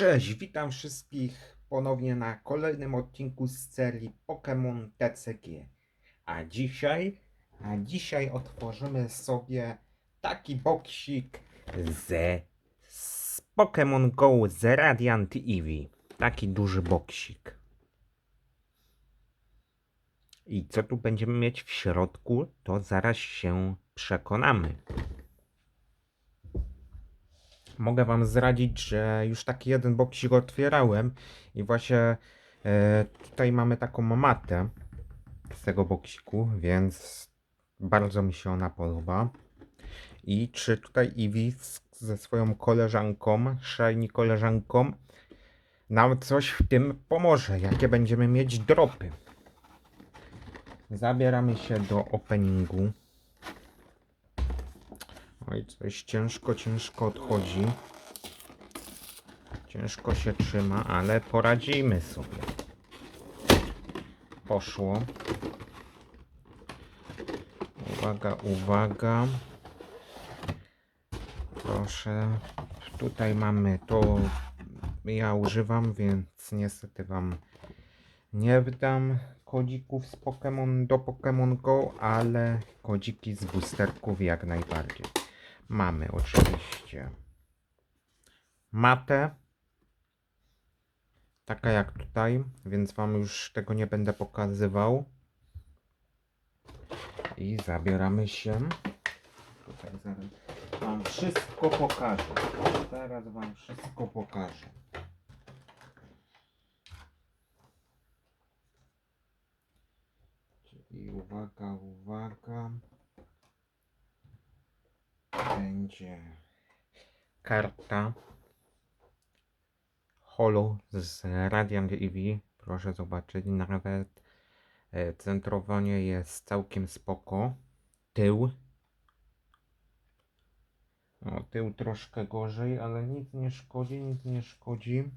Cześć, witam wszystkich ponownie na kolejnym odcinku z serii Pokémon TCG. A dzisiaj, a dzisiaj otworzymy sobie taki boksik z, z Pokémon Go z Radiant Eevee. Taki duży boksik. I co tu będziemy mieć w środku, to zaraz się przekonamy. Mogę Wam zdradzić, że już taki jeden boksik otwierałem i właśnie e, tutaj mamy taką matę z tego boksiku, więc bardzo mi się ona podoba. I czy tutaj z- ze swoją koleżanką, shiny koleżanką, nam coś w tym pomoże, jakie będziemy mieć dropy. Zabieramy się do openingu. Oj, coś ciężko, ciężko odchodzi. Ciężko się trzyma, ale poradzimy sobie. Poszło. Uwaga, uwaga. Proszę. Tutaj mamy to. Ja używam, więc niestety wam nie wydam kodzików z Pokémon do Pokémon Go, ale kodziki z boosterków jak najbardziej. Mamy oczywiście matę. Taka jak tutaj, więc Wam już tego nie będę pokazywał. I zabieramy się. Tutaj zaraz Wam wszystko pokażę. Zaraz Wam wszystko pokażę. Czyli uwaga, uwaga będzie karta Holo z Radiant Eevee. Proszę zobaczyć, nawet e, centrowanie jest całkiem spoko. Tył. O, tył troszkę gorzej, ale nic nie szkodzi, nic nie szkodzi.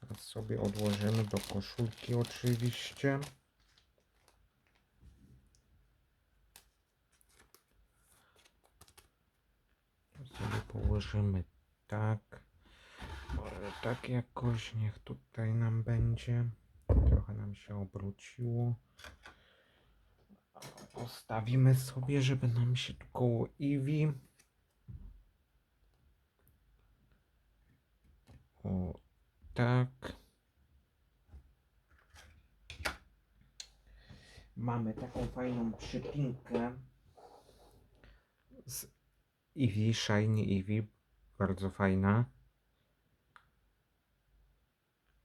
Teraz sobie odłożymy do koszulki oczywiście. Sobie położymy tak. Może tak jakoś, niech tutaj nam będzie. Trochę nam się obróciło. Postawimy sobie, żeby nam się tu koło Eevee. O, tak. Mamy taką fajną przypinkę z Eevee, Shiny Eevee, bardzo fajna.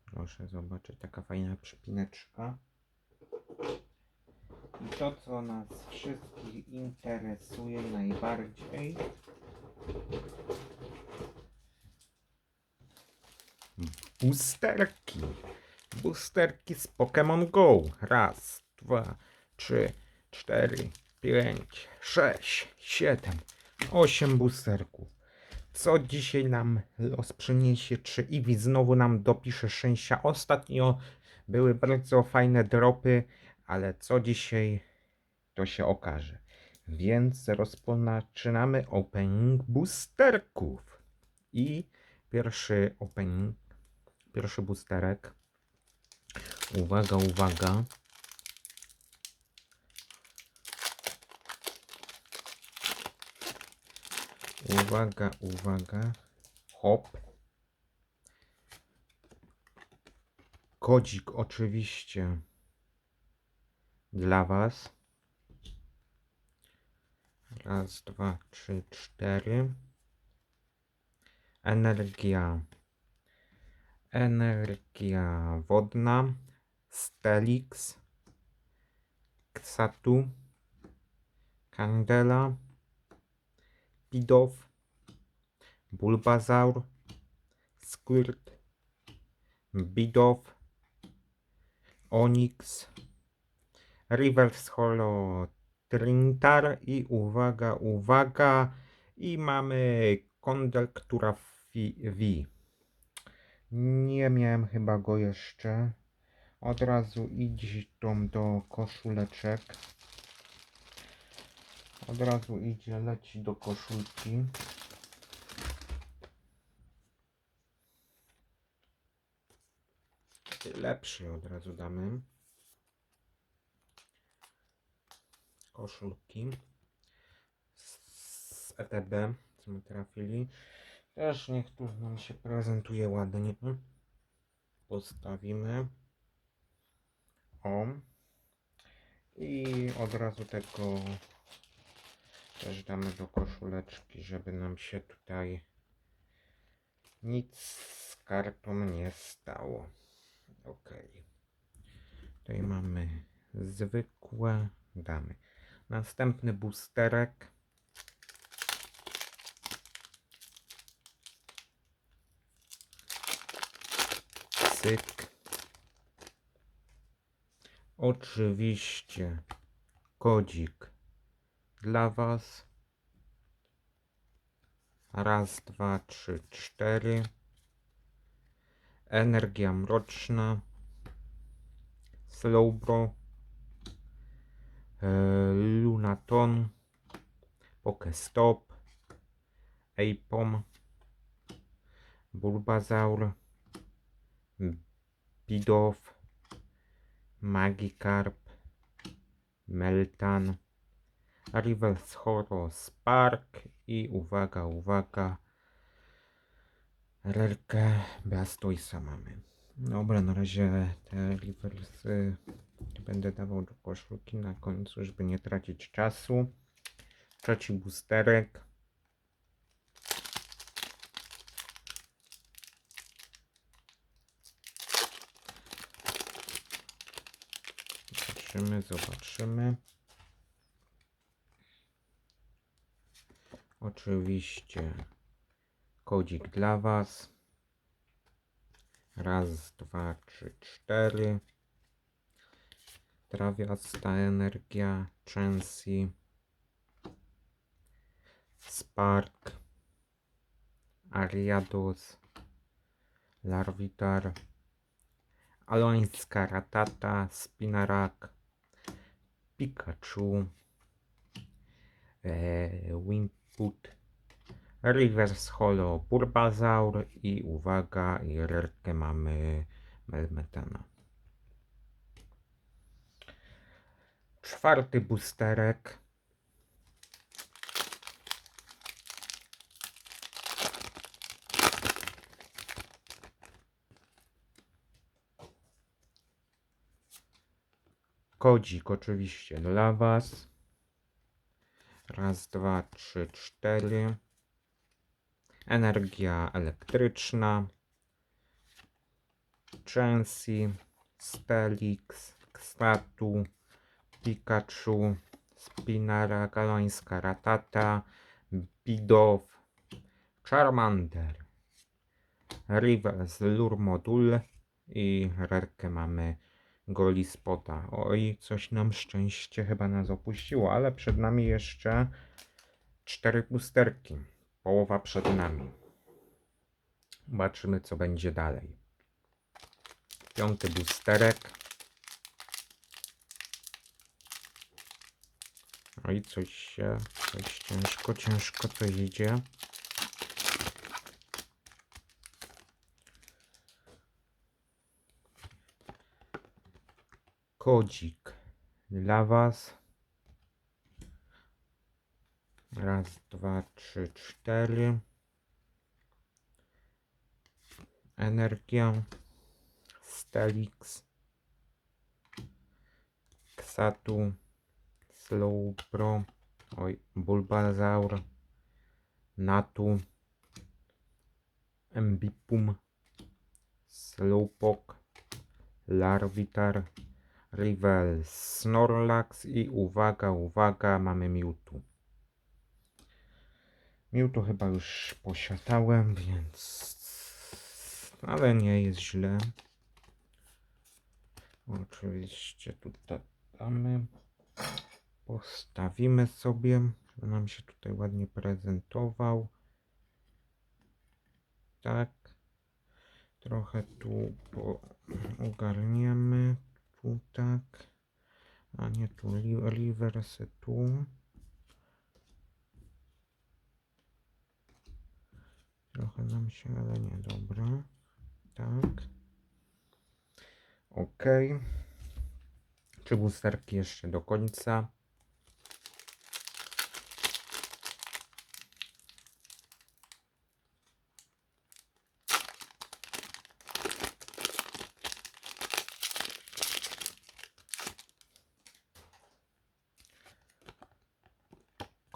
Proszę zobaczyć, taka fajna przypineczka. I to, co nas wszystkich interesuje najbardziej, boosterki. Boosterki z Pokémon Go. Raz, dwa, trzy, cztery, pięć, sześć, siedem, osiem boosterków. Co dzisiaj nam los przyniesie? Czy Eevee znowu nam dopisze szczęścia? Ostatnio były bardzo fajne dropy, ale co dzisiaj to się okaże. Więc rozpoczynamy opening boosterków. I pierwszy opening, pierwszy boosterek. Uwaga, uwaga. Uwaga, uwaga. Hop. Kodzik oczywiście dla Was. Raz, dwa, trzy, cztery. Energia. Energia wodna. Stelix. Ksatu. Candela. Pidow, Bulbasaur, Squirt, Bidow, Onyx, Reverse Holo Trintar i uwaga, uwaga, i mamy Konduktura V. Nie miałem chyba go jeszcze. Od razu idź tą do koszuleczek. Od razu idzie, leci do koszulki. tej lepszej od razu damy. Koszulki z ETB, co my trafili. Też niech tu nam się prezentuje ładnie. Postawimy. O. I od razu tego też damy do koszuleczki, żeby nam się tutaj nic z kartą nie stało. Ok. Tutaj mamy zwykłe. Damy. Następny boosterek. Cyk. Oczywiście kodzik dla Was. Raz, dwa, trzy, cztery. Energia mroczna. Slowbro. e, Lunaton. Pokestop. Apom. Bulbazaur. Bidow. Magikarp. Meltan. Rivers Horror Spark i uwaga, uwaga, Rerkę Blastoisa mamy. Dobra, na razie te Riversy będę dawał do koszulki na końcu, żeby nie tracić czasu. Trzeci boosterek. Zobaczymy, zobaczymy. Oczywiście. Kodzik dla Was. Raz, dwa, trzy, cztery. Trawiasta energia, Chancy, Spark, Ariados, Larvitar, Alońska Ratata, Spinarak, Pikachu, e, Wimput, Reverse Holo Bulbasaur i uwaga, i rerkę mamy Melmetana. Czwarty boosterek. Kodzik oczywiście dla Was. Raz, dwa, trzy, cztery. Energia elektryczna. Chancy, Stelix, Xatu, Pikachu, Spinara, Galońska Ratata, Bidow, Charmander, Rivers, Lurmodul i rerkę mamy Golispota. Oj, coś nam szczęście chyba nas opuściło, ale przed nami jeszcze cztery pusterki. Połowa przed nami. Zobaczymy, co będzie dalej. Piąty boosterek. No i coś się, coś ciężko, ciężko to idzie. Kodzik dla Was. Raz, dwa, trzy, cztery. Energia. Stelix. Xatu. Slowbro. Oj, Bulbasaur. Natu. Ambipum. Slowpoke. Larvitar. Rivel. Snorlax i uwaga, uwaga, mamy Mewtwo. Mewtwo chyba już posiadałem, więc... Ale nie jest źle. Oczywiście tutaj damy. Postawimy sobie, nam się tutaj ładnie prezentował. Tak. Trochę tu ogarniemy. Tu tak. A nie tu, reversy tu. Trochę nam się, ale nie, dobra. Tak. Ok. Trzy boosterki jeszcze do końca.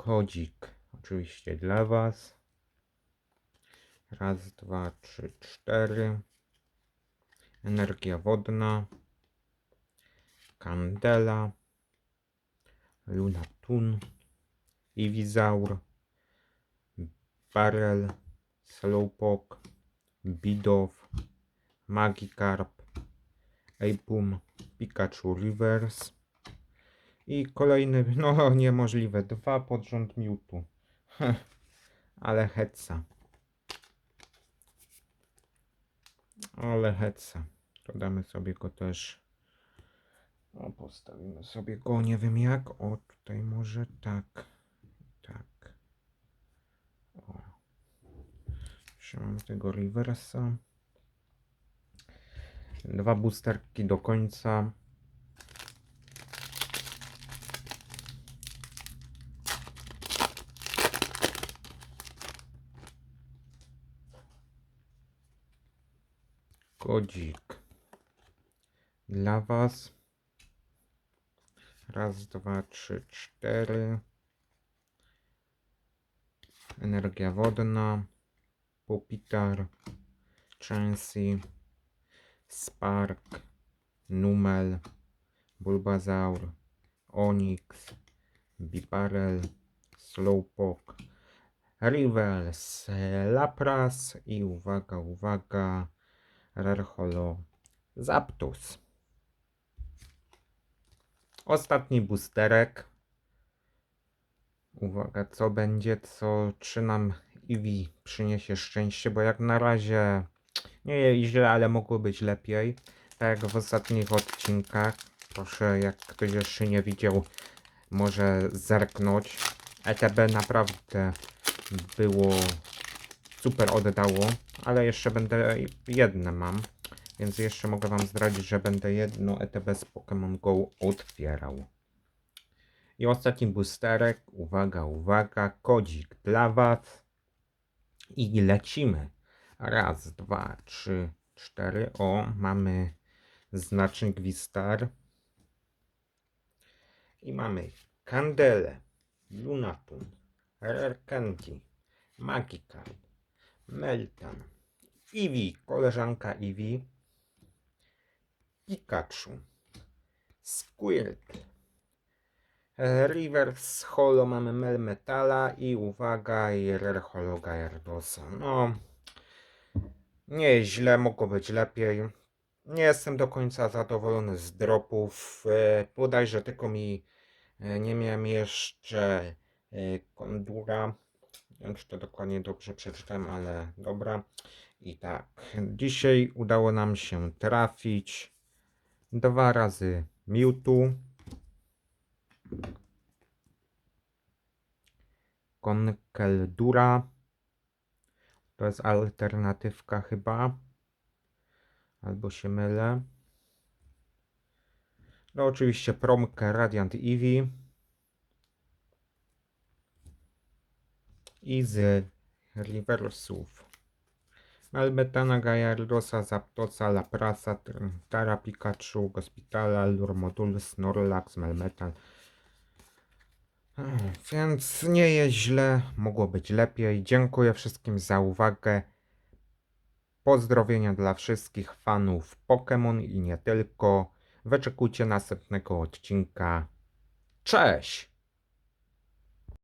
Kodzik oczywiście dla Was. Raz, dwa, trzy, cztery. Energia wodna. Kandela. Lunatun. Iwizaur. Barrel. Slowpoke. Bidow. Magikarp. Apum. Pikachu Reverse. I kolejny, no niemożliwe, dwa pod rząd. Heh, Ale heca. Ale heca. To damy sobie go też. O, postawimy sobie go, nie wiem jak. O, tutaj może tak. Tak. O. Trzymam tego reversa. Dwa boosterki do końca. Kodzik dla Was. Raz, dwa, trzy, cztery. Energia wodna. Pupitar. Chansey. Spark. Numel. Bulbazaur. Onyx. Biparel. Slowpoke. Rivals. Lapras. I uwaga, uwaga. Rarholo. Zaptus. Ostatni boosterek. Uwaga, co będzie, co czy nam Eevee przyniesie szczęście, bo jak na razie nie jest źle, ale mogło być lepiej. Tak jak w ostatnich odcinkach. Proszę, jak ktoś jeszcze nie widział, może zerknąć. ETB naprawdę było super oddało, ale jeszcze będę jedne mam. Więc jeszcze mogę Wam zdradzić, że będę jedno ETB z Pokémon Go otwierał. I ostatni boosterek, uwaga, uwaga, kodzik dla Was. I lecimy. Raz, dwa, trzy, cztery. O, mamy znacznik Wistar. I mamy Kandelę, Lunatun, Candy, Magikarp, Meltan, Eevee, koleżanka Eevee, Pikachu, Squirtle, e, Reverse Holo mamy Melmetala i uwaga, Holo Gyaradosa. No, nie jest źle, mogło być lepiej. Nie jestem do końca zadowolony z dropów. E, Bodajże tylko mi e, nie miałem jeszcze e, kondura. Nie wiem, czy to dokładnie dobrze przeczytałem, ale dobra. I tak, dzisiaj udało nam się trafić dwa razy Mewtwo, Konkeldura, to jest alternatywka chyba, albo się mylę. No oczywiście promkę Radiant Eevee i z reversów. Melmetana, Gyaradosa, Zaptosa, Laprasa, Tara, Pikachu, Gospitala, Lurmodul, Snorlax, Melmetal. Hmm, Więc nie jest źle, mogło być lepiej. Dziękuję wszystkim za uwagę. Pozdrowienia dla wszystkich fanów Pokémon i nie tylko. Wyczekujcie następnego odcinka. Cześć!